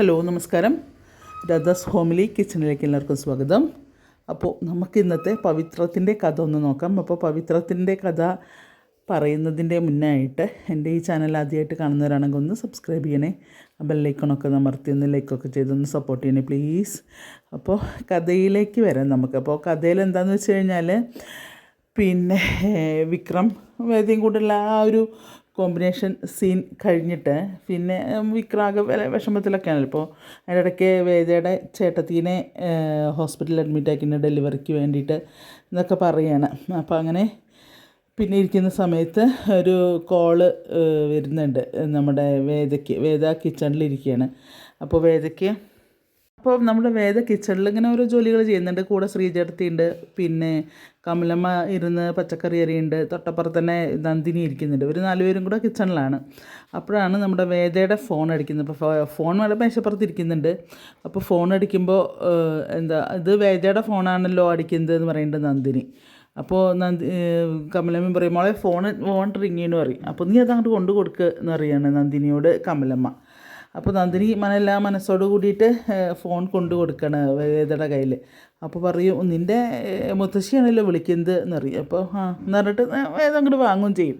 Hello നമസ്കാരം. രഥസ് homely കിച്ചണിലേക്ക് എല്ലാവർക്കും സ്വാഗതം. അപ്പോൾ നമുക്ക് ഇന്നത്തെ പവിത്രത്തിന്റെ കഥ ഒന്ന് നോക്കാം. അപ്പോൾ പവിത്രത്തിന്റെ കഥ പറയുന്നതിന്റെ മുന്നേ ആയിട്ട് എന്റെ ഈ ചാനൽ ആദ്യമായിട്ട് കാണുന്നവരാണെങ്കിൽ ഒന്ന് സബ്സ്ക്രൈബ് ചെയ്യണേ. ബെല്ലൈക്കണൊക്കെ അമർത്തി ഒന്ന് ലൈക്കൊക്കെ ചെയ്തൊന്ന് സപ്പോർട്ട് ചെയ്യണേ പ്ലീസ് അപ്പോൾ കഥയിലേക്ക് വരാം നമുക്ക്. അപ്പോൾ കഥയിൽ എന്താണെന്ന് വെച്ച് കഴിഞ്ഞാൽ പിന്നെ വിക്രം വേദിയും കൂടെയുള്ള ആ ഒരു കോമ്പിനേഷൻ സീൻ കഴിഞ്ഞിട്ട് പിന്നെ വിക്രാഗ് വിഷമത്തിലൊക്കെയാണ്. ഇപ്പോൾ അതിന്റെ ഇടയ്ക്ക് വേദയുടെ ചേട്ടത്തീനെ ഹോസ്പിറ്റലിൽ അഡ്മിറ്റ് ഡെലിവറിക്ക് വേണ്ടിയിട്ട് എന്നൊക്കെ പറയുകയാണ് അപ്പോൾ അങ്ങനെ പിന്നെ ഇരിക്കുന്ന സമയത്ത് ഒരു കോൾ വരുന്നുണ്ട്. നമ്മുടെ വേദയ്ക്ക് വേദ കിച്ചണിലിരിക്കുകയാണ് അപ്പോൾ വേദയ്ക്ക് അപ്പോൾ നമ്മുടെ വേദ കിച്ചണിൽ ഇങ്ങനെ ഓരോ ജോലികൾ ചെയ്യുന്നുണ്ട്. കൂടെ ശ്രീജടത്തി ഉണ്ട് പിന്നെ കമലമ്മ ഇരുന്ന് പച്ചക്കറി അരിയുണ്ട്. തൊട്ടപ്പുറത്ത് തന്നെ നന്ദിനി ഇരിക്കുന്നുണ്ട്. ഇവർ നാലുപേരും കൂടെ കിച്ചണിലാണ് അപ്പോഴാണ് നമ്മുടെ വേദയുടെ ഫോൺ അടിക്കുന്നത്. അപ്പോൾ ഫോൺ വളരെ മേശപ്പുറത്ത് ഇരിക്കുന്നുണ്ട്. അപ്പോൾ ഫോൺ അടിക്കുമ്പോൾ എന്താ ഇത് വേദയുടെ ഫോണാണല്ലോ അടിക്കുന്നത് എന്ന് പറയുന്നുണ്ട് നന്ദിനി. അപ്പോൾ നന്ദി കമലമ്മ പറയും മോളെ ഫോൺ ഫോൺ റിങ്ങിയെന്ന് പറയും. അപ്പോൾ നീ അതങ്ങോട്ട് കൊണ്ടു കൊടുക്കുക എന്ന് പറയാണ് നന്ദിനിയോട് കമലമ്മ. അപ്പോൾ നന്ദിനി മനല്ല മനസ്സോട് കൂടിയിട്ട് ഫോൺ കൊണ്ടു കൊടുക്കണം വേദയുടെ കയ്യിൽ അപ്പോൾ പറയും നിന്റെ മുത്തശ്ശിയാണല്ലോ വിളിക്കുന്നത് എന്ന് പറയും അപ്പോൾ ആ എന്ന് വേദം അങ്ങോട്ട് വാങ്ങുകയും ചെയ്യും.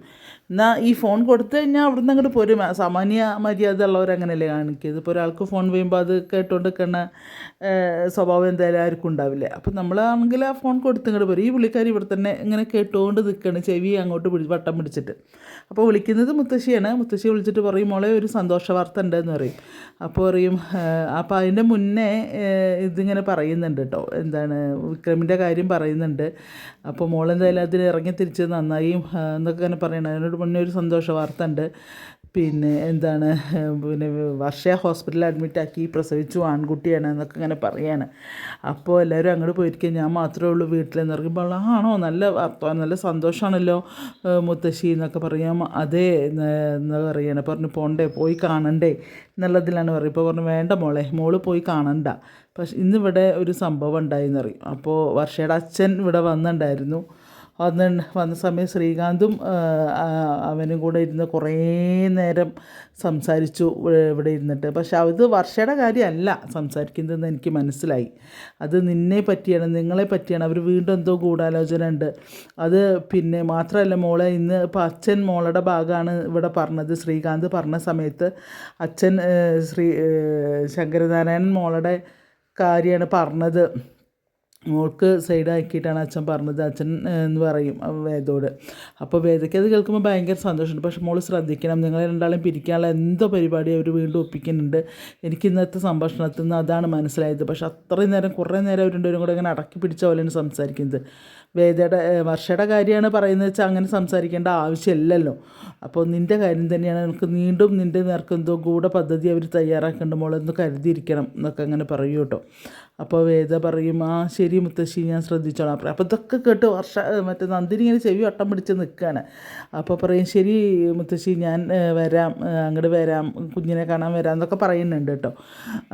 എന്നാൽ ഈ ഫോൺ കൊടുത്തു കഴിഞ്ഞാൽ അവിടെ നിന്ന് അങ്ങോട്ട് പോരും സാമാന്യ മര്യാദ ഉള്ളവരങ്ങനെയല്ലേ കാണിക്കുന്നത് ഇപ്പോൾ ഒരാൾക്ക് ഫോൺ വീഴുമ്പോൾ അത് കേട്ടുകൊണ്ട് നിൽക്കുന്ന സ്വഭാവം എന്തായാലും ആർക്കും ഉണ്ടാവില്ല. അപ്പം നമ്മളാണെങ്കിൽ ആ ഫോൺ കൊടുത്ത് ഇങ്ങോട്ട് പറയും ഈ പുള്ളിക്കാരി ഇവിടെ തന്നെ ഇങ്ങനെ കേട്ടുകൊണ്ട് നിൽക്കുകയാണ് ചെവി അങ്ങോട്ട് പിടി വട്ടം പിടിച്ചിട്ട്. അപ്പോൾ വിളിക്കുന്നത് മുത്തശ്ശിയാണ്. മുത്തശ്ശി വിളിച്ചിട്ട് പറയും മോളെ ഒരു സന്തോഷ വാർത്ത ഉണ്ടെന്ന് പറയും. അപ്പോൾ പറയും "ഏഹ്, അപ്പോൾ അതിന്റെ മുന്നേ ഇതിങ്ങനെ പറയുന്നുണ്ട് കേട്ടോ എന്താണ് വിക്രമിന്റെ കാര്യം പറയുന്നുണ്ട്. അപ്പോൾ മോളെന്തായാലും അതിൽ ഇറങ്ങി തിരിച്ച് നന്നായി എന്നൊക്കെ ഇങ്ങനെ പറയണം. അതിനോട് മുന്നേ ഒരു സന്തോഷ വാർത്ത ഉണ്ട്. പിന്നെ എന്താണ് പിന്നെ വർഷ ഹോസ്പിറ്റലിൽ അഡ്മിറ്റാക്കി പ്രസവിച്ചു ആൺകുട്ടിയാണ് എന്നൊക്കെ ഇങ്ങനെ പറയാണ്. അപ്പോൾ എല്ലാവരും അങ്ങോട്ട് പോയിരിക്കും ഞാൻ മാത്രമേ ഉള്ളൂ വീട്ടിലെന്ന് പറയുമ്പോൾ ആണോ? നല്ല നല്ല സന്തോഷമാണല്ലോ മുത്തശ്ശി എന്നൊക്കെ പറയാം. അതേ എന്ന് പറയുകയാണ് പറഞ്ഞു പോണ്ടേ പോയി കാണണ്ടേ എന്നുള്ളതിലാണ് പറയും ഇപ്പോൾ പറഞ്ഞു വേണ്ട മോളെ മോൾ പോയി കാണണ്ട. പക്ഷെ ഇന്നിവിടെ ഒരു സംഭവം ഉണ്ടായി എന്നറിയും അപ്പോൾ വർഷയുടെ അച്ഛൻ ഇവിടെ വന്നിട്ടുണ്ടായിരുന്നു. വന്ന് വന്ന സമയം ശ്രീകാന്തും അവനും കൂടെ ഇരുന്ന് കുറേ നേരം സംസാരിച്ചു ഇവിടെ- ഇരുന്നിട്ട്. പക്ഷെ അത് വർഷയുടെ കാര്യമല്ല സംസാരിക്കുന്നതെന്ന് എനിക്ക് മനസ്സിലായി. അത് നിന്നെ പറ്റിയാണ് നിങ്ങളെ പറ്റിയാണ്. അവർ വീണ്ടും എന്തോ ഗൂഢാലോചന ഉണ്ട് അത് പിന്നെ മാത്രമല്ല മോളെ ഇന്ന് ഇപ്പോൾ അച്ഛൻ മോളുടെ ഭാഗമാണ് ഇവിടെ പറഞ്ഞത്. ശ്രീകാന്ത് പറഞ്ഞ സമയത്ത് അച്ഛൻ ശ്രീ ശങ്കരനാരായണൻ മോളുടെ കാര്യമാണ് പറഞ്ഞത്. മോൾക്ക് സൈഡാക്കിയിട്ടാണ് അച്ഛൻ പറഞ്ഞത്. അച്ഛൻ എന്ന് പറയും വേദോട്. അപ്പോൾ വേദയ്ക്ക് അത് കേൾക്കുമ്പോൾ ഭയങ്കര സന്തോഷമുണ്ട്. പക്ഷെ മോൾ ശ്രദ്ധിക്കണം. നിങ്ങൾ രണ്ടാളും പിരിക്കാനുള്ള എന്തോ പരിപാടി അവർ വീണ്ടും ഒപ്പിക്കുന്നുണ്ട്. എനിക്ക് ഇന്നത്തെ സംഭാഷണത്തിൽ നിന്ന് അതാണ് മനസ്സിലായത്. പക്ഷെ അത്രയും നേരം കുറേ നേരം അവർ രണ്ടുപേരും കൂടെ ഇങ്ങനെ അടക്കി പിടിച്ച പോലെയാണ് സംസാരിക്കുന്നത്. വേദയുടെ വർഷയുടെ കാര്യമാണ് പറയുന്നത് വെച്ചാൽ അങ്ങനെ സംസാരിക്കേണ്ട ആവശ്യമില്ലല്ലോ. അപ്പോൾ നിന്റെ കാര്യം തന്നെയാണ് എനിക്ക് വീണ്ടും നിന്റെ നേർക്ക് എന്തോ ഗൂഢ പദ്ധതി അവർ തയ്യാറാക്കേണ്ട മോളെന്ന് കരുതിയിരിക്കണം എന്നൊക്കെ അങ്ങനെ പറയൂ കേട്ടോ. അപ്പോൾ വേദ പറയും ആ ശരി മുത്തശ്ശി ഞാൻ ശ്രദ്ധിച്ചോളാം. പറയും. അപ്പോൾ ഇതൊക്കെ കേട്ട് വർഷ മറ്റേ നന്ദിനി ഇങ്ങനെ ചെവി വട്ടം പിടിച്ച് നിൽക്കുകയാണ് അപ്പോൾ പറയും ശരി മുത്തശ്ശി ഞാൻ വരാം അങ്ങോട്ട് വരാം കുഞ്ഞിനെ കാണാൻ വരാം എന്നൊക്കെ പറയുന്നുണ്ട് കേട്ടോ.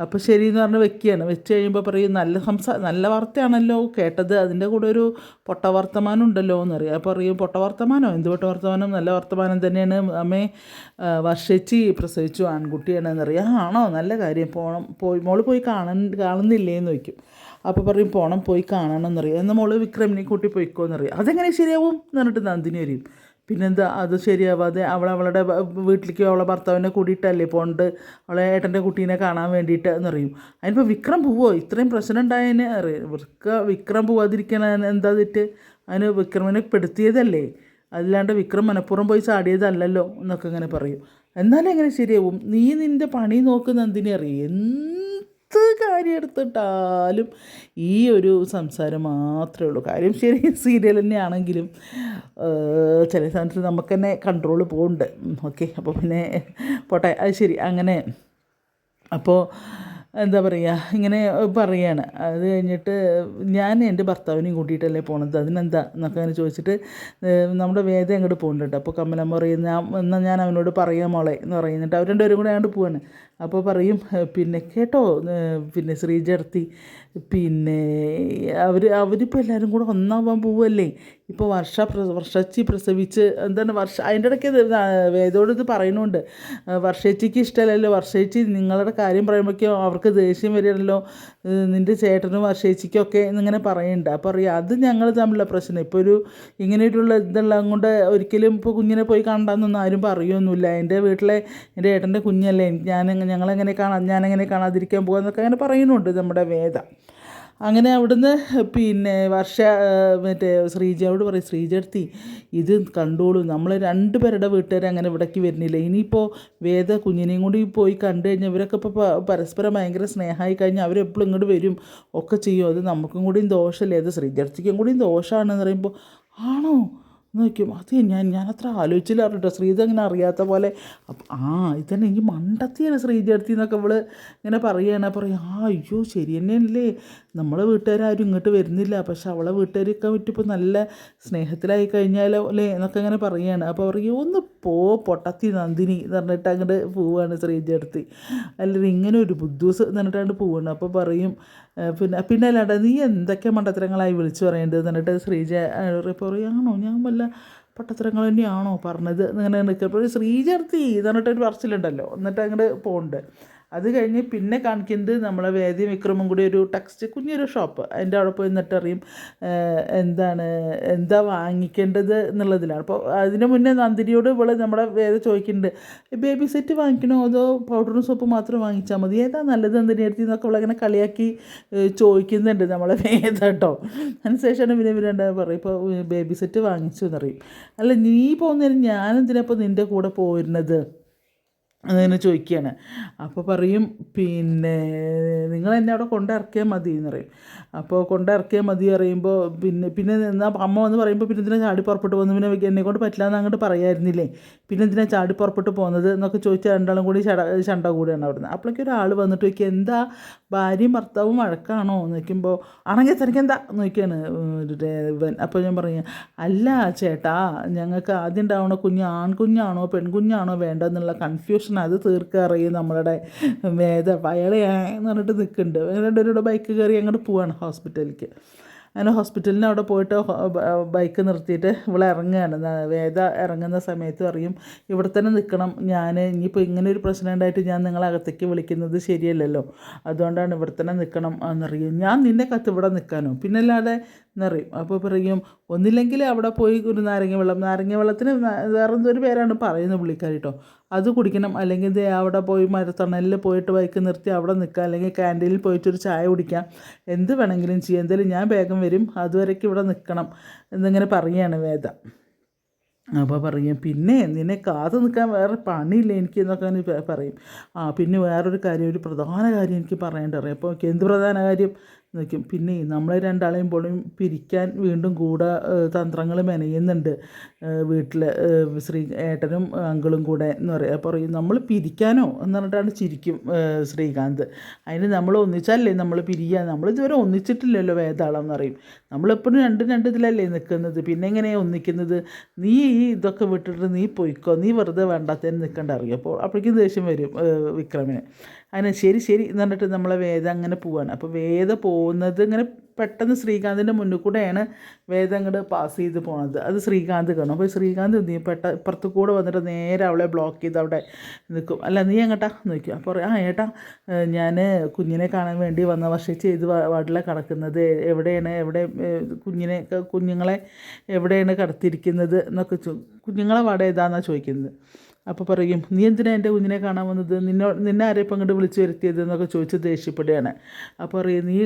അപ്പോൾ ശരി എന്ന് പറഞ്ഞ് വെക്കുകയാണ്. വെച്ച് കഴിയുമ്പോൾ പറയും നല്ല സംസാ നല്ല വാർത്തയാണല്ലോ കേട്ടത്. അതിന്റെ കൂടെ ഒരു പൊട്ട വർത്തമാനം ഉണ്ടല്ലോ എന്നറിയാം. അപ്പോൾ പറയും പൊട്ട വർത്തമാനോ? എന്ത് പൊട്ട വർത്തമാനം? നല്ല വർത്തമാനം തന്നെയാണ്. അമ്മേ വർഷച്ചി പ്രസവിച്ചു ആൺകുട്ടിയാണ് എന്നറിയാം. ആണോ? നല്ല കാര്യം. പോണം പോയി മോൾ പോയി കാണ കാണുന്നില്ലേന്ന് ചോദിക്കും. അപ്പോൾ പറയും പോണം പോയി കാണണം എന്നറിയാം എന്നാൽ മോൾ വിക്രമിനെ കൂട്ടി പോയിക്കോ എന്നറിയാം അതെങ്ങനെ ശരിയാവും? എന്ന് പറഞ്ഞിട്ട് നന്ദിനി വരും. പിന്നെന്താ അത് ശരിയാവാതെ അവൾ അവളുടെ വീട്ടിലേക്ക് അവളെ ഭർത്താവിനെ കൂടിയിട്ടല്ലേ പോണ്ട്? അവളെ ഏട്ടന്റെ കുട്ടീനെ കാണാൻ വേണ്ടിയിട്ട് എന്നറിയും അതിനിപ്പോൾ വിക്രം പോവോ? ഇത്രയും പ്രശ്നം ഉണ്ടായതിന് അറിയാം വിക്രം പോവാതിരിക്കാൻ എന്താ തെറ്റ്? അതിന് വിക്രമിനെ പെടുത്തിയതല്ലേ? അല്ലാണ്ട് വിക്രം മനഃപൂർവം പോയി ചാടിയതല്ലല്ലോ എന്നൊക്കെ ഇങ്ങനെ പറയും. എന്നാലും എങ്ങനെ ശരിയാവും? നീ നിന്റെ പണി നോക്കുന്ന എന്തിനെ അറിയും എന്ത് കാര്യം എടുത്തിട്ടാലും ഈ ഒരു സംസാരം മാത്രമേ ഉള്ളൂ. കാര്യം ശരി സീരിയൽ തന്നെയാണെങ്കിലും ചില സമയത്ത് നമുക്ക് തന്നെ കൺട്രോൾ പോകുന്നുണ്ട് ഓക്കെ അപ്പോൾ പിന്നെ പോട്ടെ. അത് ശരി. അങ്ങനെ അപ്പോൾ എന്താ പറയുക ഇങ്ങനെ പറയാണ്. അത് കഴിഞ്ഞിട്ട് ഞാൻ എന്റെ ഭർത്താവിനെയും കൂട്ടിയിട്ടല്ലേ പോണത്? അതിനെന്താ എന്നൊക്കെ അങ്ങനെ ചോദിച്ചിട്ട് നമ്മുടെ വേദം അങ്ങോട്ട് പോകുന്നുണ്ട് അപ്പോൾ കമലമ്മ പറയുന്ന ഞാൻ എന്നാൽ ഞാൻ അവനോട് പറയാം മോളെ എന്ന് പറയുന്നിട്ട് അവർ രണ്ടുപേരും കൂടെ അങ്ങോട്ട് പോവാണ്. അപ്പോൾ പറയും പിന്നെ കേട്ടോ പിന്നെ ശ്രീജടത്തി പിന്നെ അവർ അവരിപ്പോൾ എല്ലാവരും കൂടെ ഒന്നാവാൻ പോവല്ലേ ഇപ്പോൾ വർഷ വർഷച്ചി പ്രസവിച്ച് എന്താണ് വർഷ അതിന്റെ ഇടയ്ക്ക് വേദോട് ഇത് പറയുന്നുണ്ട്. വർഷേച്ചിക്ക് ഇഷ്ടമല്ലല്ലോ. വർഷേച്ചി നിങ്ങളുടെ കാര്യം പറയുമ്പോഴേക്കും അവർക്ക് ദേഷ്യം വരികയാണല്ലോ. നിന്റെ ചേട്ടനും വർഷേച്ചിക്കൊക്കെ എന്നിങ്ങനെ പറയുന്നുണ്ട്. അപ്പോൾ അറിയാം അത് ഞങ്ങൾ തമ്മിലുള്ള പ്രശ്നം. ഇപ്പോൾ ഒരു ഇങ്ങനെയുള്ള ഇതെല്ലാം കൊണ്ട് ഒരിക്കലും ഇപ്പോൾ കുഞ്ഞിനെ പോയി കണ്ടെന്നൊന്നും ആരും പറയുമൊന്നുമില്ല എന്റെ വീട്ടിലെ എന്റെ ഏട്ടന്റെ കുഞ്ഞല്ലേ. ഞാൻ ഞങ്ങളെങ്ങനെ കാണാൻ ഞാനെങ്ങനെ കാണാതിരിക്കാൻ പോകുക അങ്ങനെ പറയുന്നുണ്ട് നമ്മുടെ വേദ. അങ്ങനെ അവിടുന്ന് പിന്നെ വർഷ മറ്റേ ശ്രീജയോട് പറയും ശ്രീജർത്തി ഇത് കണ്ടോളൂ നമ്മൾ രണ്ടുപേരുടെ വീട്ടുകാർ അങ്ങനെ ഇവിടേക്ക് വരുന്നില്ല. ഇനിയിപ്പോൾ വേദ കുഞ്ഞിനെയും കൂടി പോയി കണ്ടു കഴിഞ്ഞാൽ ഇവരൊക്കെ ഇപ്പോൾ പരസ്പരം ഭയങ്കര സ്നേഹമായി കഴിഞ്ഞാൽ അവരെപ്പോഴും ഇങ്ങോട്ട് വരും ഒക്കെ ചെയ്യും. അത് നമുക്കും കൂടിയും ദോഷമല്ലേ അത് ശ്രീജർത്തിക്കും കൂടിയും ദോഷമാണെന്ന് പറയുമ്പോൾ ആണോ? നോക്കും അത് ഞാൻ അത്ര ആലോചിച്ചില്ല കേട്ടോ ശ്രീജ അങ്ങനെ അറിയാത്ത പോലെ. ആ ഇതന്നെ എനിക്ക് മണ്ടത്തിയാണ് ശ്രീജടുത്തി എന്നൊക്കെ അവൾ ഇങ്ങനെ പറയുകയാണ് പറയും ആ അയ്യോ ശരി തന്നെയല്ലേ നമ്മളെ വീട്ടുകാരും ഇങ്ങോട്ട് വരുന്നില്ല. പക്ഷെ അവളെ വീട്ടുകാരൊക്കെ പറ്റിപ്പോൾ നല്ല സ്നേഹത്തിലായി കഴിഞ്ഞാലോ അല്ലേ എന്നൊക്കെ ഇങ്ങനെ പറയുകയാണ് അപ്പോൾ പറയും ഒന്ന് പോ പൊട്ടത്തി നന്ദിനി എന്ന് പറഞ്ഞിട്ട് അങ്ങോട്ട് പോവുകയാണ് ശ്രീജടുത്തി അല്ലെങ്കിൽ ഇങ്ങനെ ഒരു ബുദ്ധൂസ് എന്ന് പറഞ്ഞിട്ടാണ് പോവുകയാണ് അപ്പോൾ പറയും "ഏ, പിന്നെ പിന്നെ അല്ലാണ്ട് നീ എന്തൊക്കെ മണ്ടത്തരങ്ങളായി വിളിച്ചു പറയേണ്ടത്? എന്നിട്ട് ശ്രീജ റിപ്പോർ പറയും ഞാൻ വല്ല പട്ടത്തരങ്ങൾ തന്നെയാണോ പറഞ്ഞത്? എന്നിങ്ങനെ നിൽക്കുമ്പോൾ ശ്രീജർത്തി പറഞ്ഞിട്ടൊരു പറച്ചിലുണ്ടല്ലോ. എന്നിട്ട് അങ്ങോട്ട് പോകുന്നുണ്ട് അത് കഴിഞ്ഞ് പിന്നെ കാണിക്കുന്നത് നമ്മളെ വേദി വിക്രമും കൂടി ഒരു ടെക്സ്റ്റ് കുഞ്ഞൊരു ഷോപ്പ് അതിന്റെ അവിടെ പോയി നിന്നിട്ടറിയും എന്താണ് എന്താ വാങ്ങിക്കേണ്ടത് എന്നുള്ളതിലാണ്. അപ്പോൾ അതിന് മുന്നേ നന്ദിനിയോട് ഇവിടെ നമ്മളെ വേദ ചോദിക്കുന്നുണ്ട് ബേബി സെറ്റ് വാങ്ങിക്കണോ അതോ പൗഡറും സോപ്പ് മാത്രം വാങ്ങിച്ചാൽ മതി? ഏതാ നല്ലത് നന്ദിനി എടുത്തി എന്നൊക്കെ ഇവിടെ ഇങ്ങനെ കളിയാക്കി ചോദിക്കുന്നുണ്ട് നമ്മളെ വേദ കേട്ടോ അതിനുശേഷമാണ് പിന്നെ ഇവരുണ്ട് പറയും ഇപ്പോൾ ബേബി സെറ്റ് വാങ്ങിച്ചു എന്നറിയും. അല്ല നീ പോകുന്നതിന് ഞാനെന്തിനാ ഇപ്പോൾ നിന്റെ കൂടെ പോയിരുന്നത് അങ്ങനെ ചോദിക്കുകയാണ്. അപ്പോൾ പറയും പിന്നെ നിങ്ങൾ എന്നെ അവിടെ കൊണ്ടിറക്കിയാൽ മതി എന്ന് പറയും. അപ്പോൾ കൊണ്ടിറക്കിയാൽ മതി പറയുമ്പോൾ പിന്നെ പിന്നെ എന്നാൽ അമ്മ വന്ന് പറയുമ്പോൾ പിന്നെ എന്തിനാ ചാടി പുറപ്പെട്ട് പോകുന്നത്? പിന്നെ എന്നെ കൊണ്ട് പറ്റില്ല എന്ന് അങ്ങോട്ട് പറയായിരുന്നില്ലേ? പിന്നെ എന്തിനാ ചാടി പുറപ്പെട്ട് പോകുന്നത്? എന്നൊക്കെ ചോദിച്ചാൽ രണ്ടാളും കൂടി ചട ചണ്ട കൂടിയാണ് അവിടുന്ന്. അപ്പോഴേക്കും ഒരാൾ വന്നിട്ട് ചോദിക്കുക എന്താ ഭാര്യയും ഭർത്താവും വഴക്കാണോ? നോക്കുമ്പോൾ ആണെങ്കിൽ തനിക്ക് എന്താ? നോക്കിയാണ് ഇവൻ. അപ്പോൾ ഞാൻ പറഞ്ഞു അല്ല ചേട്ടാ ഞങ്ങൾക്ക് ആദ്യം ഉണ്ടാവണ കുഞ്ഞ് ആൺകുഞ്ഞാണോ പെൺകുഞ്ഞാണോ വേണ്ടതെന്നുള്ള കൺഫ്യൂഷൻ അത് തീർക്കാറിയും നമ്മളുടെ വേദ അയാളെ പറഞ്ഞിട്ട് നിൽക്കുന്നുണ്ട്. രണ്ടുപേരുടെ ബൈക്ക് കയറി അങ്ങോട്ട് പോവാണ് ഹോസ്പിറ്റലിലേക്ക് അങ്ങനെ ഹോസ്പിറ്റലിന് അവിടെ പോയിട്ട് ബൈക്ക് നിർത്തിയിട്ട് ഇവിടെ ഇറങ്ങുകയാണ് വേദ ഇറങ്ങുന്ന സമയത്ത് അറിയും ഇവിടെ തന്നെ നിൽക്കണം. ഞാൻ ഇനിയിപ്പോൾ ഇങ്ങനെ ഒരു പ്രശ്നം ഉണ്ടായിട്ട് ഞാൻ നിങ്ങളെ അകത്തേക്ക് വിളിക്കുന്നത് ശരിയല്ലല്ലോ. അതുകൊണ്ടാണ് ഇവിടെ തന്നെ നിൽക്കണം. എന്നറിയും ഞാൻ നിന്നെ കത്ത് ഇവിടെ നിൽക്കാനോ പിന്നല്ലാതെ എന്നറിയും അപ്പോൾ പറയും ഒന്നില്ലെങ്കിൽ അവിടെ പോയി ഒരു നാരങ്ങ വെള്ളം. നാരങ്ങ വെള്ളത്തിന് വേറെ ഒരു പേരാണ് പറയുന്നത് പുള്ളിക്കാരി കേട്ടോ അത് കുടിക്കണം. അല്ലെങ്കിൽ ദേ അവിടെ പോയി മരത്തണലിൽ പോയിട്ട് ബൈക്ക് നിർത്തി അവിടെ നിൽക്കുക അല്ലെങ്കിൽ ക്യാന്റീനിൽ പോയിട്ട് ഒരു ചായ കുടിക്കാം. എന്ത് വേണമെങ്കിലും ചെയ്യാം. എന്തായാലും ഞാൻ വേഗം വരും. അതുവരേക്ക് ഇവിടെ നിൽക്കണം എന്നിങ്ങനെ പറയുകയാണ് വേദ. അപ്പോൾ പറയും പിന്നെ നിന്നെ കാത്ത് നിൽക്കാൻ വേറെ പണിയില്ല എനിക്ക്? എന്നൊക്കെ പറയും. ആ പിന്നെ വേറൊരു കാര്യം ഒരു പ്രധാന കാര്യം എനിക്ക് പറയേണ്ടറിയാം അപ്പോൾ എന്ത് പ്രധാന കാര്യം? നിൽക്കും പിന്നെ നമ്മളെ രണ്ടാളെയും പോലും പിരിക്കാൻ വീണ്ടും കൂടെ തന്ത്രങ്ങൾ മെനയുന്നുണ്ട്. വീട്ടിൽ ശ്രീ ഏട്ടനും അങ്കിളും കൂടെ എന്ന് പറയും. പറയും നമ്മൾ പിരിക്കാനോ? എന്ന് പറഞ്ഞിട്ടാണ് ചിരിക്കും ശ്രീകാന്ത്. അതിന് നമ്മൾ ഒന്നിച്ചല്ലേ നമ്മൾ പിരിയുക നമ്മൾ ഇതുവരെ ഒന്നിച്ചിട്ടില്ലല്ലോ വേതാളം എന്ന് പറയും. നമ്മളെപ്പോഴും രണ്ടും രണ്ട് ഇതിലല്ലേ നിൽക്കുന്നത് പിന്നെ എങ്ങനെയാണ് ഒന്നിക്കുന്നത്? നീ ഈ ഇതൊക്കെ വിട്ടിട്ട് നീ പൊയ്ക്കോ. നീ വെറുതെ വേണ്ടാത്തതിന് നിൽക്കണ്ട അറിയും അപ്പോൾ അപ്പോഴേക്കും ദേഷ്യം വരും വിക്രമിന്. അതിന് ശരി ശരി എന്ന് പറഞ്ഞിട്ട് നമ്മളെ വേദ അങ്ങനെ പോവാണ്. അപ്പോൾ വേദ പോകുന്നത് ഇങ്ങനെ പെട്ടെന്ന് ശ്രീകാന്തിന്റെ മുന്നിൽ കൂടെയാണ് വേദ അങ്ങോട്ട് പാസ് ചെയ്ത് പോണത്. അത് ശ്രീകാന്ത് കാണും. അപ്പോൾ ശ്രീകാന്ത് നീ പെട്ട ഇപ്പുറത്ത് കൂടെ വന്നിട്ട് നേരെ അവളെ ബ്ലോക്ക് ചെയ്ത് അവിടെ നിൽക്കും അല്ല നീ എങ്ങട്ടാ? നിൽക്കും അപ്പോൾ ആ ഏട്ടാ ഞാൻ കുഞ്ഞിനെ കാണാൻ വേണ്ടി വന്ന വർഷം ചെയ്ത് വാർഡിലാണ് കിടക്കുന്നത്. എവിടെയാണ്? എവിടെ കുഞ്ഞിനെ കുഞ്ഞുങ്ങളെ എവിടെയാണ് കടത്തിയിരിക്കുന്നത്? എന്നൊക്കെ ചോ കുഞ്ഞുങ്ങളെ വാട ഏതാണെന്നാണ് ചോദിക്കുന്നത്. അപ്പോൾ പറയും നീ എന്തിനാ എന്റെ കുഞ്ഞിനെ കാണാൻ വന്നത്? നിന്നോ നിന്നെ ആരെ ഇപ്പം അങ്ങോട്ട് വിളിച്ചു വരുത്തിയത്? എന്നൊക്കെ ചോദിച്ച് ദേഷ്യപ്പെടുകയാണ്. അപ്പോൾ പറയും നീ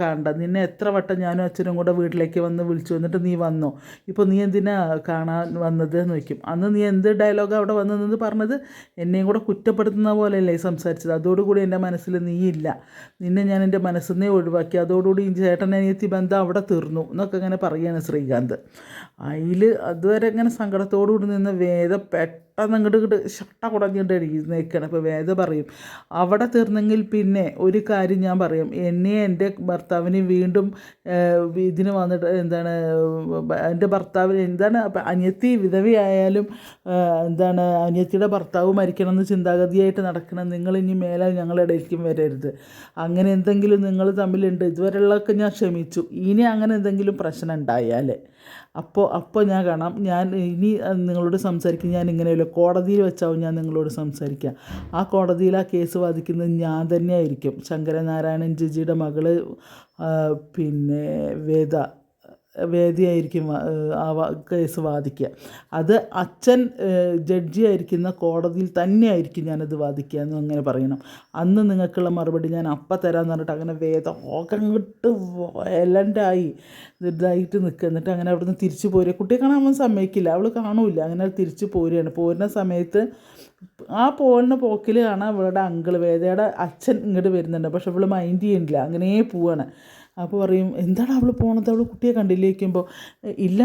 കാണണ്ട. നിന്നെ എത്ര വട്ടം ഞാനും അച്ഛനും കൂടെ വീട്ടിലേക്ക് വന്ന് വിളിച്ചു. വന്നിട്ട് നീ വന്നോ. ഇപ്പോൾ നീ എന്തിനാ കാണാൻ വന്നത്? എന്ന് വയ്ക്കും അന്ന് നീ എന്ത് ഡയലോഗ് അവിടെ വന്നതെന്ന് പറഞ്ഞത്? എന്നെയും കൂടെ കുറ്റപ്പെടുത്തുന്ന പോലെയല്ലേ സംസാരിച്ചത്. അതോടുകൂടി എന്റെ മനസ്സിൽ നീയില്ല. നിന്നെ ഞാൻ എന്റെ മനസ്സിൽ നിന്നേ ഒഴിവാക്കി. അതോടുകൂടി ചേട്ടൻ അനിയത്തി ബന്ധം അവിടെ തീർന്നു എന്നൊക്കെ ഇങ്ങനെ പറയുകയാണ് ശ്രീകാന്ത്. അതിൽ അതുവരെ ഇങ്ങനെ സങ്കടത്തോടു കൂടി നിന്ന് വേദ പെട്ടെന്ന് പെട്ടെന്ന് ഇങ്ങോട്ട് ഇങ്ങോട്ട് ഷട്ട കുടഞ്ഞിട്ട് നിൽക്കണം അപ്പോൾ വേദ പറയും അവിടെ തീർന്നെങ്കിൽ പിന്നെ ഒരു കാര്യം ഞാൻ പറയും. എന്നെ എന്റെ ഭർത്താവിനെ വീണ്ടും ഇതിന് വന്നിട്ട് എന്താണ് എന്റെ ഭർത്താവിന് എന്താണ് അനിയത്തി വിധവയായാലും എന്താണ് അനിയത്തിയുടെ ഭർത്താവ് മരിക്കണം എന്ന് ചിന്താഗതിയായിട്ട് നടക്കണം. നിങ്ങൾ ഇനി മേലെ ഞങ്ങളുടെ വരരുത്. അങ്ങനെ എന്തെങ്കിലും നിങ്ങൾ തമ്മിലുണ്ട്. ഇതുവരെയുള്ളതൊക്കെ ഞാൻ ക്ഷമിച്ചു. ഇനി അങ്ങനെ എന്തെങ്കിലും പ്രശ്നം ഉണ്ടായാൽ അപ്പോൾ അപ്പോൾ ഞാൻ കാണാം. ഞാൻ ഇനി നിങ്ങളോട് സംസാരിക്കും. ഞാൻ ഇങ്ങനെയല്ല കോടതിയിൽ വെച്ചാവും ഞാൻ നിങ്ങളോട് സംസാരിക്കുക. ആ കോടതിയിൽ ആ കേസ് വാദിക്കുന്നത് ഞാൻ തന്നെയായിരിക്കും. ശങ്കരനാരായണൻ ജിജിയുടെ മകൾ പിന്നെ വേദ. വേദിയായിരിക്കും ആ കേസ് വാദിക്കുക. അത് അച്ഛൻ ജഡ്ജി ആയിരിക്കുന്ന കോടതിയിൽ തന്നെയായിരിക്കും ഞാനത് വാദിക്കുക എന്ന് അങ്ങനെ പറയണം. അന്ന് നിങ്ങൾക്കുള്ള മറുപടി ഞാൻ അപ്പം തരാമെന്ന് പറഞ്ഞിട്ട് അങ്ങനെ വേദം ഓകങ്ങോട്ട് എല്ലണ്ടായി ഇതായിട്ട് നിൽക്കുക എന്നിട്ട് അങ്ങനെ അവിടുന്ന് തിരിച്ചു പോരുക. കുട്ടിയെ കാണാൻ അവൻ സമ്മതിക്കില്ല. അവൾ കാണൂല അങ്ങനെ തിരിച്ചു പോരുകയാണ്. പോരുന്ന സമയത്ത് ആ പോകുന്ന പോക്കിൽ കാണാൻ ഇവളുടെ അങ്കിൾ വേദയുടെ അച്ഛൻ ഇങ്ങോട്ട് വരുന്നുണ്ട്. പക്ഷെ ഇവൾ മൈൻഡ് ചെയ്യുന്നില്ല അങ്ങനെ പോവാണ്. അപ്പോൾ പറയും എന്താണ് അവൾ പോണത്? അവൾ കുട്ടിയെ കണ്ടില്ലേക്കുമ്പോൾ ഇല്ല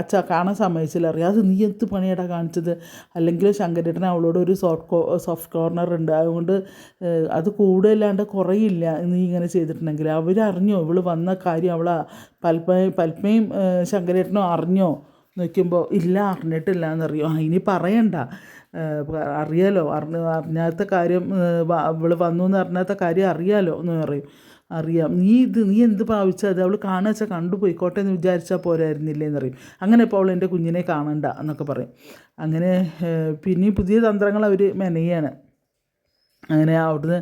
അച്ഛ കാണാൻ സമ്മതിച്ചില്ല. അറിയാം അത് നീ എന്ത് പണിയാടാ കാണിച്ചത്? അല്ലെങ്കിൽ ശങ്കരേട്ടൻ അവളോട് ഒരു സോഫ്റ്റ് കോ സോഫ്റ്റ് കോർണർ ഉണ്ട്. അതുകൊണ്ട് അത് കൂടുതലാണ്ട് കുറയില്ല നീ ഇങ്ങനെ ചെയ്തിട്ടുണ്ടെങ്കിൽ അവരറിഞ്ഞോ ഇവൾ വന്ന കാര്യം അവൾ പൽപ്പയും പൽപ്പയും ശങ്കരേട്ടനോ അറിഞ്ഞോ? നോക്കുമ്പോൾ ഇല്ല അറിഞ്ഞിട്ടില്ല എന്നറിയോ ഇനി പറയണ്ട. അറിയാലോ അറിഞ്ഞ അറിഞ്ഞാത്ത കാര്യം ഇവൾ വന്നു എന്ന് അറിഞ്ഞാത്ത കാര്യം അറിയാലോ എന്ന് പറയും. അറിയാം. നീ ഇത് നീ എന്ത് ഭാവിച്ചത് അവൾ കാണുക വെച്ചാൽ കണ്ടു പോയിക്കോട്ടെ എന്ന് വിചാരിച്ചാൽ പോരായിരുന്നില്ലേ എന്നറിയും അങ്ങനെ ഇപ്പോൾ അവൾ എന്റെ കുഞ്ഞിനെ കാണണ്ട എന്നൊക്കെ പറയും. അങ്ങനെ പിന്നെ പുതിയ തന്ത്രങ്ങൾ അവർ മെനയാണ്. അങ്ങനെ അവിടുന്ന്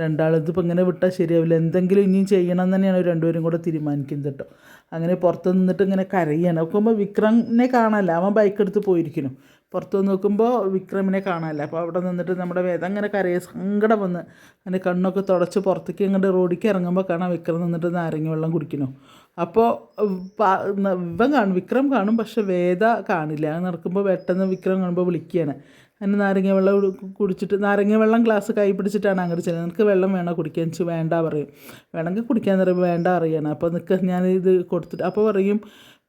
രണ്ടാളും ഇതിപ്പോൾ ഇങ്ങനെ വിട്ടാൽ ശരിയാവില്ല. എന്തെങ്കിലും ഇനിയും ചെയ്യണം എന്ന് തന്നെയാണ് രണ്ടുപേരും കൂടെ തീരുമാനിക്കുന്നത് കേട്ടോ. അങ്ങനെ പുറത്ത് നിന്നിട്ട് ഇങ്ങനെ കരയാണ്. നോക്കുമ്പോൾ വിക്രമിനെ കാണാനല്ല അവൻ ബൈക്ക് എടുത്ത് പോയിരിക്കുന്നു. പുറത്ത് നോക്കുമ്പോൾ വിക്രമിനെ കാണാനല്ല. അപ്പോൾ അവിടെ നിന്നിട്ട് നമ്മുടെ വേദം അങ്ങനെ കരയെ സങ്കടം വന്ന് അതിന്റെ കണ്ണൊക്കെ തുടച്ച് പുറത്തേക്ക് ഇങ്ങോട്ട് റോഡിലേക്ക് ഇറങ്ങുമ്പോൾ കാണാം വിക്രം നിന്നിട്ട് നാരങ്ങ വെള്ളം കുടിക്കുന്നു. അപ്പോൾ ഇവൻ കാണും വിക്രം കാണും പക്ഷെ വേദ കാണില്ല. നടക്കുമ്പോൾ പെട്ടെന്ന് വിക്രം കാണുമ്പോൾ വിളിക്കുകയാണ്. അങ്ങനെ നാരങ്ങ വെള്ളം കുടിച്ചിട്ട് നാരങ്ങ വെള്ളം ഗ്ലാസ് കൈ പിടിച്ചിട്ടാണ് അങ്ങോട്ട് ചെല്ലുന്നത്. നിനക്ക് വെള്ളം വേണോ കുടിക്കാൻ? വെച്ച് വേണ്ട പറയും. വേണമെങ്കിൽ കുടിക്കാൻ പറയുമ്പോൾ വേണ്ട അറിയണം. അപ്പോൾ നിൽക്ക് ഞാനിത് കൊടുത്തിട്ട് അപ്പോൾ പറയും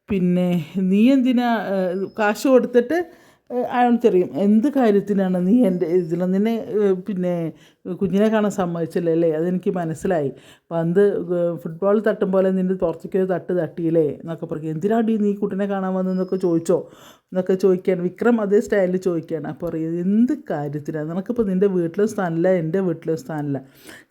പിന്നെ നീ എന്തിനാ കാശ് കൊടുത്തിട്ട് ഏഹ്, അയാൾ തെറിയും എന്ത് കാര്യത്തിനാണ് നീ എന്റെ ഇതിൽ നിന്നെ പിന്നെ കുഞ്ഞിനെ കാണാൻ സമ്മതിച്ചില്ലേ അല്ലേ അതെനിക്ക് മനസ്സിലായി. പന്ത് ഫുട്ബോൾ തട്ടും പോലെ നിന്റെ പുറത്തേക്ക് ഒരു തട്ട് തട്ടിയില്ലേ? എന്നൊക്കെ പറയും എന്തിനാടി നീ കുട്ടീനെ കാണാൻ വന്നതെന്നൊക്കെ ചോദിച്ചോ. എന്നൊക്കെ ചോദിക്കുകയാണ്. വിക്രം അതേ സ്റ്റൈലിൽ ചോദിക്കുകയാണ്. അപ്പോൾ പറയും എന്ത് കാര്യത്തിനാണ് നിനക്കിപ്പോൾ നിന്റെ വീട്ടിലും സ്ഥാനമില്ല എന്റെ വീട്ടിലും സ്ഥാനമില്ല.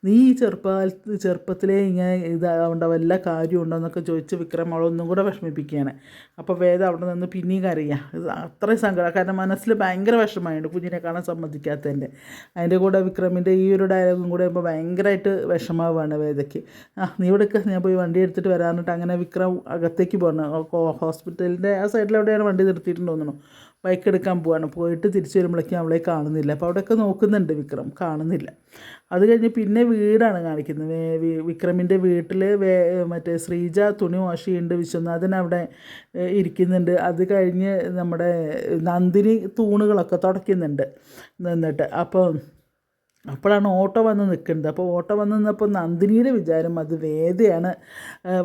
നീ ഈ ചെറുപ്പകാലത്ത് ചെറുപ്പത്തിലേ ഇങ്ങനെ ഇതാവേണ്ട വല്ല കാര്യമുണ്ടോ എന്നൊക്കെ ചോദിച്ച് വിക്രം അവളൊന്നും കൂടെ വിഷമിപ്പിക്കുകയാണ്. അപ്പോൾ വേദം അവിടെ നിന്ന് പിന്നെയും കരയാം. അത്രയും സങ്കടം. കാരണം മനസ്സിൽ ഭയങ്കര വിഷമമായിട്ട് കുഞ്ഞിനെ കാണാൻ സമ്മതിക്കാത്തതിന്റെ. അതിന്റെ കൂടെ വിക്രമിന്റെ ഈ ഒരു ഡയലോഗും കൂടെ ഇപ്പോൾ ഭയങ്കരമായിട്ട് വിഷമാവാണ് വേദയ്ക്ക്. ആ നീ ഇവിടെ ഞാൻ പോയി വണ്ടി എടുത്തിട്ട് വരാനിട്ട് അങ്ങനെ വിക്രം അകത്തേക്ക് പോകണം ഹോസ്പിറ്റലിന്റെ ആ സൈഡിൽ എവിടെയാണ് വണ്ടി നിർത്തിയിട്ടുണ്ടോ തോന്നുന്നു. ബൈക്ക് എടുക്കാൻ പോവാണ്. പോയിട്ട് തിരിച്ചു വരുമ്പോഴേക്കും അവളെ കാണുന്നില്ല. അപ്പോൾ അവിടെയൊക്കെ നോക്കുന്നുണ്ട് വിക്രം. കാണുന്നില്ല. അത് കഴിഞ്ഞ് പിന്നെ വീടാണ് കാണിക്കുന്നത്. വിക്രമിന്റെ വീട്ടിൽ വേ മറ്റേ ശ്രീജ തുണി വാഷ് ചെയ്യുന്നുണ്ട് വിശ്വനാഥൻ അവിടെ ഇരിക്കുന്നുണ്ട്. അത് കഴിഞ്ഞ് നമ്മുടെ നന്ദിനി തൂണുകളൊക്കെ തുടയ്ക്കുന്നുണ്ട്. നിന്നിട്ട്. അപ്പോൾ അപ്പോഴാണ് ഓട്ടോ വന്ന് നിൽക്കുന്നത്. അപ്പോൾ ഓട്ടോ വന്ന് നിന്നപ്പോൾ നന്ദിനിയുടെ വിചാരം അത് വേദയാണ്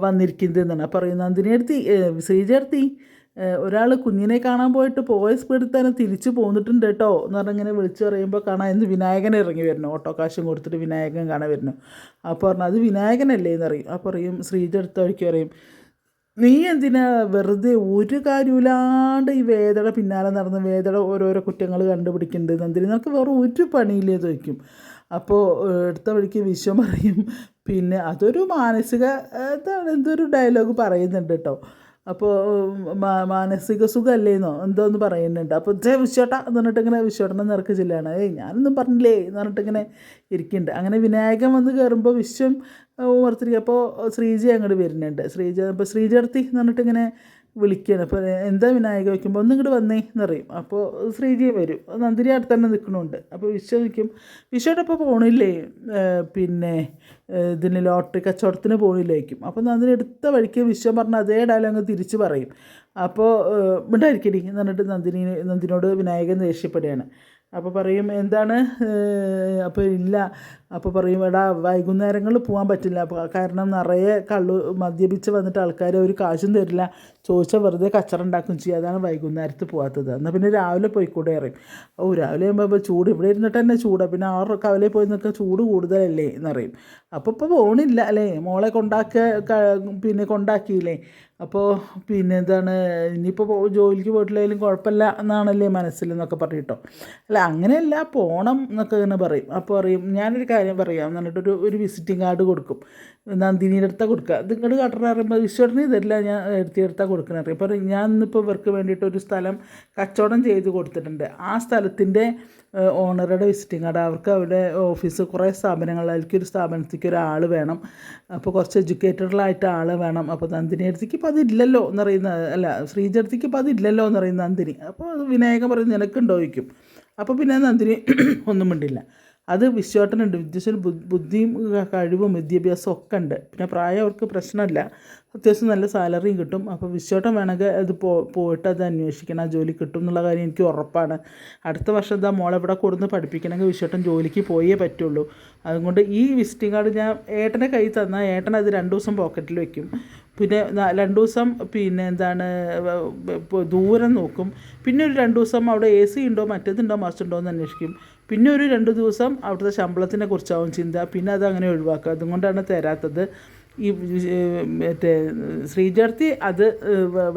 വന്നിരിക്കുന്നത് എന്നാണ്. പറയും നന്ദിനിയെടുത്തി ശ്രീചേർത്തി ഒരാൾ കുഞ്ഞിനെ കാണാൻ പോയിട്ട് പോയ സ്പീഡിൽ തന്നെ തിരിച്ചു പോന്നിട്ടുണ്ട് കേട്ടോ എന്ന് പറഞ്ഞാൽ ഇങ്ങനെ വിളിച്ചു പറയുമ്പോൾ കാണാൻ എന്ത് വിനായകൻ ഇറങ്ങി വരുന്നു. ഓട്ടോ കാശും കൊടുത്തിട്ട് വിനായകൻ കാണാൻ വരുന്നു. അപ്പോൾ പറഞ്ഞു അത് വിനായകനല്ലേ? എന്ന് പറയും. അപ്പോൾ പറയും ശ്രീജ എടുത്ത വഴിക്ക് പറയും നീ എന്തിനാ വെറുതെ ഒരു കാര്യമില്ലാണ്ട് ഈ വേദയുടെ പിന്നാലെ നടന്ന് വേദയുടെ ഓരോരോ കുറ്റങ്ങൾ കണ്ടുപിടിക്കേണ്ടത്? എന്തിനും? നിനക്ക് വേറെ ഒരു പണിയില്ലേ ചോദിക്കും. അപ്പോൾ എടുത്ത വഴിക്ക് വിശ്വം പറയും. പിന്നെ അതൊരു മാനസിക എന്താണ്? എന്തൊരു ഡയലോഗ് പറയുന്നുണ്ട് കേട്ടോ. അപ്പോൾ മാനസിക സുഖമല്ലേന്നോ എന്തോന്ന് പറയുന്നുണ്ട്. അപ്പോൾ ഇതേ വിശ്വട്ട എന്ന് പറഞ്ഞിട്ട് ഇങ്ങനെ വിശ്വട്ടനെ നിറക്ക് ചെല്ലാണ്. ഏയ് ഞാനൊന്നും പറഞ്ഞില്ലേ? എന്ന് പറഞ്ഞിട്ട് ഇങ്ങനെ ഇരിക്കുന്നുണ്ട്. അങ്ങനെ വിനായകൻ വന്ന് കയറുമ്പോൾ വിശ്വം ഓർത്തിരിക്കുക. അപ്പോൾ ശ്രീജ അങ്ങോട്ട് വരുന്നുണ്ട്. ശ്രീജ അപ്പോൾ ശ്രീജ അടുത്തി എന്ന് പറഞ്ഞിട്ട് ഇങ്ങനെ വിളിക്കുകയാണ്. അപ്പോൾ എന്താ വിനായക വയ്ക്കുമ്പോൾ ഒന്ന് ഇങ്ങോട്ട് വന്നേ എന്ന് പറയും അപ്പോൾ ശ്രീജി വരും. നന്ദിനി അടുത്ത് തന്നെ നിൽക്കണുണ്ട്. അപ്പോൾ വിശ്വ നിൽക്കും വിശ്വയുടെ അപ്പോൾ പോണില്ലേ? പിന്നെ ഇതിന് ലോട്ടറി കച്ചവടത്തിന് പോണില്ലേക്കും അപ്പോൾ നന്ദിനി എടുത്ത വഴിക്ക് വിശ്വം പറഞ്ഞ അതേ ഡയലോഗ് തിരിച്ച് പറയും. അപ്പോൾ മിണ്ടായിരിക്കടി എന്ന് പറഞ്ഞിട്ട് നന്ദിനി നന്ദിനോട് വിനായകൻ ദേഷ്യപ്പെടുകയാണ്. അപ്പോൾ പറയും എന്താണ്? അപ്പോൾ ഇല്ല. അപ്പോൾ പറയും എടാ വൈകുന്നേരങ്ങളിൽ പോകാൻ പറ്റില്ല. കാരണം നിറയെ കള്ളു മദ്യപിച്ച് വന്നിട്ട് ആൾക്കാർ ഒരു കാശും തരില്ല. ചോദിച്ചാൽ വെറുതെ കച്ചറ ഉണ്ടാക്കും ചെയ്യും. അതാണ് വൈകുന്നേരത്ത് പോകാത്തത് എന്നാൽ പിന്നെ രാവിലെ പോയിക്കൂടെ അറിയും ഓ രാവിലെ ആകുമ്പോൾ ചൂട് ഇവിടെ ഇരുന്നിട്ട് തന്നെ ചൂടാണ് പിന്നെ ആറ് കവലയിൽ പോയി നിൽക്കുക ചൂട് കൂടുതലല്ലേ? എന്നറിയും. അപ്പോൾ ഇപ്പോൾ പോകണില്ല അല്ലേ? മോളെ കൊണ്ടാക്കുക പിന്നെ കൊണ്ടാക്കിയില്ലേ? അപ്പോൾ പിന്നെ എന്താണ് ഇനിയിപ്പോൾ ജോലിക്ക് പോയിട്ടില്ലെങ്കിലും കുഴപ്പമില്ല എന്നാണല്ലേ മനസ്സിൽ എന്നൊക്കെ പറഞ്ഞിട്ടോ. അല്ല അങ്ങനെയല്ല പോകണം എന്നൊക്കെ ഇങ്ങനെ പറയും. അപ്പോൾ പറയും ഞാനൊരു കാര്യം പറയാം എന്ന് പറഞ്ഞിട്ടൊരു ഒരു വിസിറ്റിംഗ് കാർഡ് കൊടുക്കും. നന്ദിനിയുടെ അടുത്താണ് കൊടുക്കുക. ഇത് ഇങ്ങോട്ട് കട്ടറ പറയുമ്പോൾ ഈശ്വരന് ഇതല്ല ഞാൻ എടുത്തിയെടുത്താൽ കൊടുക്കണ അറിയാം. അപ്പോൾ ഞാൻ ഇന്നിപ്പോൾ ഇവർക്ക് വേണ്ടിയിട്ട് ഒരു സ്ഥലം കച്ചവടം ചെയ്ത് കൊടുത്തിട്ടുണ്ട്. ആ സ്ഥലത്തിന്റെ ഓണറുടെ വിസിറ്റിംഗ് കാർഡ്. അവർക്ക് അവിടെ ഓഫീസ് കുറേ സ്ഥാപനങ്ങളിലേക്ക് ഒരു സ്ഥാപനത്തേക്ക് ഒരാൾ വേണം. അപ്പോൾ കുറച്ച് എഡ്യൂക്കേറ്റഡിലായിട്ട് ആൾ വേണം. അപ്പോൾ നന്ദിനി അടുത്തേക്ക് ഇപ്പോൾ അതില്ലല്ലോ എന്നറിയുന്ന അല്ല ശ്രീജ അടുത്തേക്ക് ഇപ്പോൾ അതില്ലല്ലോ എന്നറിയുന്ന നന്ദിനി. അപ്പോൾ വിനായകൻ പറയുന്നത് നിനക്കുണ്ടോ ചോദിക്കും. അപ്പോൾ പിന്നെ നന്ദിനി ഒന്നും മിണ്ടില്ല. അത് വിശ്വാട്ടനുണ്ട് വിദ്യാഭ്യാസം ബുദ്ധിയും കഴിവും വിദ്യാഭ്യാസവും ഒക്കെ ഉണ്ട്. പിന്നെ പ്രായം അവർക്ക് പ്രശ്നമല്ല. അത്യാവശ്യം നല്ല സാലറിയും കിട്ടും. അപ്പോൾ വിശ്വാട്ടം വേണമെങ്കിൽ അത് പോ പോയിട്ട് അത് അന്വേഷിക്കണം. ആ ജോലി കിട്ടും എന്നുള്ള കാര്യം എനിക്ക് ഉറപ്പാണ്. അടുത്ത വർഷം എന്താ മോളെ ഇവിടെ കൊടുന്ന് പഠിപ്പിക്കണമെങ്കിൽ വിശ്വാട്ടം ജോലിക്ക് പോയേ പറ്റുള്ളൂ. അതുകൊണ്ട് ഈ വിസിറ്റിംഗ് കാർഡ് ഞാൻ ഏട്ടന്റെ കയ്യിൽ തന്നാൽ ഏട്ടൻ അത് രണ്ട് ദിവസം പോക്കറ്റിൽ വെക്കും. പിന്നെ രണ്ട് ദിവസം പിന്നെ എന്താണ് ദൂരം നോക്കും. പിന്നെ ഒരു രണ്ട് ദിവസം അവിടെ എ സി ഉണ്ടോ മറ്റേതുണ്ടോ മറിച്ചുണ്ടോ എന്ന് അന്വേഷിക്കും. പിന്നെ ഒരു രണ്ട് ദിവസം അവിടുത്തെ ശമ്പളത്തിനെ കുറിച്ചാവും ചിന്ത. പിന്നെ അതങ്ങനെ ഒഴിവാക്കുക. അതുകൊണ്ടാണ് തരാത്തത്. ഈ മറ്റേ ശ്രീജർത്തി അത്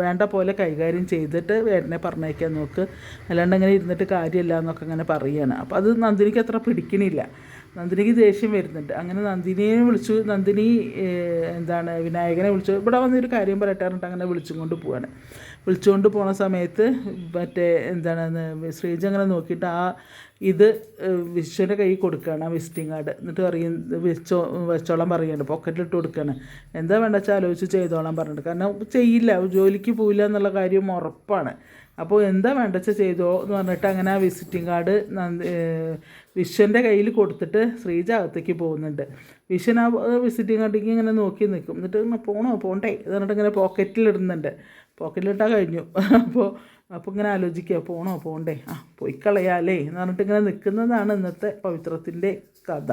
വേണ്ട പോലെ കൈകാര്യം ചെയ്തിട്ട് വേട്ടനെ പറഞ്ഞേക്കാൻ നോക്ക്. അല്ലാണ്ട് അങ്ങനെ ഇരുന്നിട്ട് കാര്യമില്ല എന്നൊക്കെ അങ്ങനെ പറയുകയാണ് അപ്പോൾ അത് നന്ദിനിക്ക് അത്ര പിടിക്കണില്ല. നന്ദിനിക്ക് ദേഷ്യം വരുന്നുണ്ട്. അങ്ങനെ നന്ദിനിയെ വിളിച്ചു. നന്ദിനി എന്താണ് വിനായകനെ വിളിച്ചു. ഇവിടെ വന്നൊരു കാര്യം പറയട്ടാറുണ്ട്. അങ്ങനെ വിളിച്ചും കൊണ്ട് പോവാണ്. വിളിച്ചുകൊണ്ട് പോണ സമയത്ത് മറ്റേ എന്താണ് ശ്രീജ അങ്ങനെ നോക്കിയിട്ട് ആ ഇത് വിശ്വന്റെ കയ്യിൽ കൊടുക്കുകയാണ് ആ വിസിറ്റിംഗ് കാർഡ്. എന്നിട്ട് പറയും വെച്ചോ വെച്ചോളാൻ പറയുന്നുണ്ട്. പോക്കറ്റിലിട്ട് കൊടുക്കുകയാണ് എന്താ വേണ്ട വെച്ചാൽ ആലോചിച്ച് ചെയ്തോളാൻ പറഞ്ഞിട്ട്. കാരണം ചെയ്യില്ല. ജോലിക്ക് പോയില്ല എന്നുള്ള കാര്യം ഉറപ്പാണ്. അപ്പോൾ എന്താ വേണ്ട വെച്ചാൽ ചെയ്തോ എന്ന് പറഞ്ഞിട്ട് അങ്ങനെ ആ വിസിറ്റിംഗ് കാർഡ് വിശ്വന്റെ കയ്യിൽ കൊടുത്തിട്ട് ശ്രീജ അകത്തേക്ക് പോകുന്നുണ്ട്. വിശ്വൻ ആ വിസിറ്റിംഗ് കാർഡിലേക്ക് ഇങ്ങനെ നോക്കി നിൽക്കും. എന്നിട്ട് പോണോ? പോണ്ടേ എന്ന് പറഞ്ഞിട്ട് ഇങ്ങനെ പോക്കറ്റിലിടുന്നുണ്ട് പോക്കറ്റിലിട്ടാൽ കഴിഞ്ഞു. അപ്പോൾ അപ്പോൾ ഇങ്ങനെ ആലോചിക്കുക പോണോ പോണ്ടേ? ആ പോയി കളയാലേ എന്ന് പറഞ്ഞിട്ട് ഇങ്ങനെ നിൽക്കുന്നതാണ് ഇന്നത്തെ പവിത്രത്തിന്റെ കഥ.